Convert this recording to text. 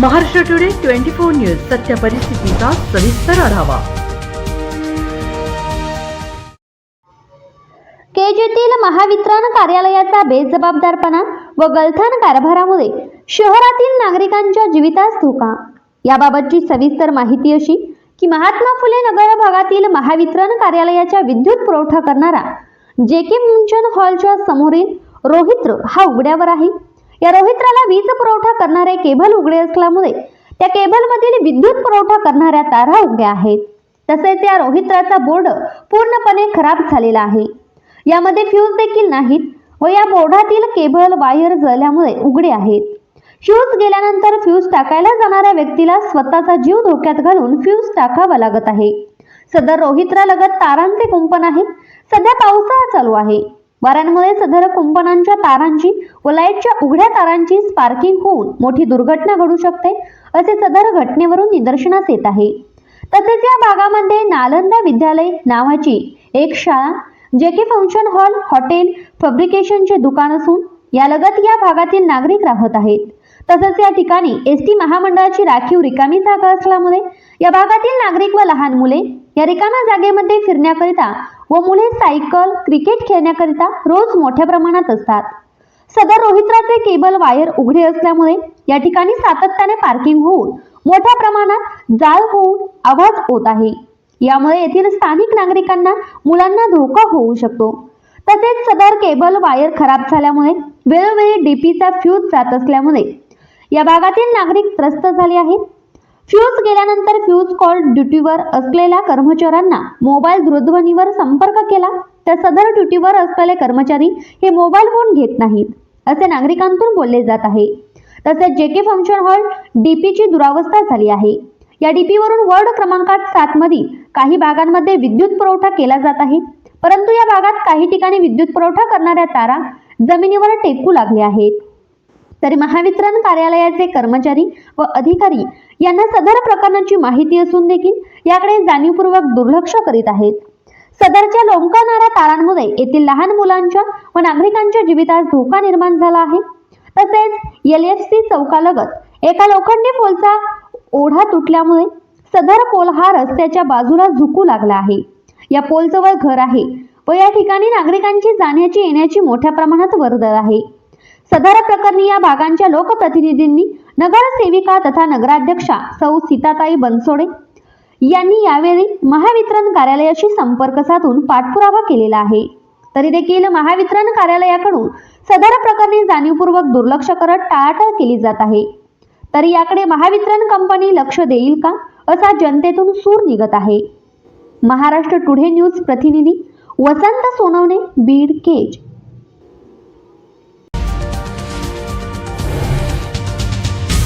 Maharashtra today twenty four news सत्य परिस्थितीचा सविस्तर आढावा. केजेतील महावितरण कार्यालयाचा बेजबाबदारपणा व गलथान कारभारामुळे शहरातील नागरिकांच्या जीवितास धोका. याबाबतची सविस्तर माहिती अशी की महात्मा फुले नगर भागातील महावितरण कार्यालयाच्या विद्युत पुरवठा करणारा जे के मुंचन हॉलच्या समोरील रोहित्र हा उघड्यावर आहे. या रोहित्राला वीज पुरवठा करणारे केबल उघडे असल्यामुळे त्या केबलमधील विद्युत पुरवठा करणाऱ्या तारा उघड्या आहेत. तसेच या रोहित्राचा बोर्ड पूर्णपणे खराब झालेला आहे. यामध्ये फ्यूज देखील नाहीत व या बोर्डातील केबल वायर जळल्यामुळे उघडे आहेत. फ्यूज गेल्यानंतर फ्यूज टाकायला जाणाऱ्या व्यक्तीला स्वतःचा जीव धोक्यात घालून फ्यूज टाकावा लागत आहे. सदर रोहित्रालगत तारांचे कुंपण आहे. सध्या पावसाळा चालू आहे. वाऱ्यांमुळे सदर कुंपणांच्या तारांची व लाईटच्या उघड्या तारांची स्पार्किंग होऊन मोठी दुर्घटना घडू शकते असे सदर घटनेवरून निदर्शनास येत आहे. तसेच या भागामध्ये नालंदा विद्यालय नावाची एक शाळा J K function hall hotel फॅब्रिकेशनचे दुकान असून यालगत या भागातील नागरिक राहत आहेत. तसंच या ठिकाणी एस टी महामंडळाची राखीव रिकामी जागा असल्यामुळे या भागातील नागरिक व लहान मुले या रिकाम्या जागेमध्ये फिरण्याकरिता व मुले सायकल क्रिकेट खेळण्याकरिता रोज मोठ्या प्रमाणात असतात. सदर रोहित्राचे केबल वायर उघडे असल्यामुळे या ठिकाणी सातत्याने पार्किंग होऊन मोठ्या प्रमाणात जाळ होऊन आवाज होत आहे. यामुळे येथील स्थानिक नागरिकांना मुलांना धोका होऊ शकतो. तसेच सदर केबल वायर खराब झाल्यामुळे वेळोवेळी डीपीचा फ्यूज जात असल्यामुळे या भागातील नागरिक त्रस्त झाले आहेत. फ्यूज गेल्यानंतर फ्यूज कॉल ड्युटीवर असलेल्या कर्मचाऱ्यांना मोबाईल दूरध्वनीवर संपर्क केला तर सदर ड्युटीवर असलेले कर्मचारी हे मोबाईल फोन घेत नाहीत असे नागरिकांतून बोलले जात आहे. तसेच जे के फंक्शन हॉल डीपीची दुरावस्था झाली आहे. या डीपीवरून वर्ड क्रमांकात सात मधील काही भागांमध्ये विद्युत पुरवठा केला जात आहे परंतु या भागात काही ठिकाणी विद्युत पुरवठा करणाऱ्या तारा जमिनीवर टेकू लागल्या आहेत. तरी महावितरण कार्यालयाचे कर्मचारी व अधिकारी यांना सदर प्रकरणाची माहिती असून देखील याकडे जाणीवपूर्वक दुर्लक्ष करीत आहेत. सदरच्या लोंबकणाऱ्या तारांमुळे येथील लहान मुलांच्या व नागरिकांच्या जीवितास धोका निर्माण झाला आहे. तसेच एल एफ सी चौकालगत एका लोखंडी पोलचा ओढा तुटल्यामुळे सदर पोल हा रस्त्याच्या बाजूला झुकू लागला आहे. या पोलजवळ घर आहे व या ठिकाणी नागरिकांची जाण्याची येण्याची मोठ्या प्रमाणात वर्दळ आहे. सदर प्रकरणी या भागांच्या लोकप्रतिनिधींनी नगरसेविका तथा नगराध्यक्षा सौ सीताताई बनसोडे यांनी यावेळी महावितरण कार्यालयाशी संपर्क साधून पाठपुरावा केलेला आहे. तरी देखील महावितरण कार्यालयाकडून सदर प्रकरणी जाणीवपूर्वक दुर्लक्ष करत टाळाटाळ केली जात आहे. तरी याकडे महावितरण कंपनी लक्ष देईल का असा जनतेतून सूर निघत आहे. महाराष्ट्र टुडे न्यूज प्रतिनिधी वसंत सोनवणे बीड केज.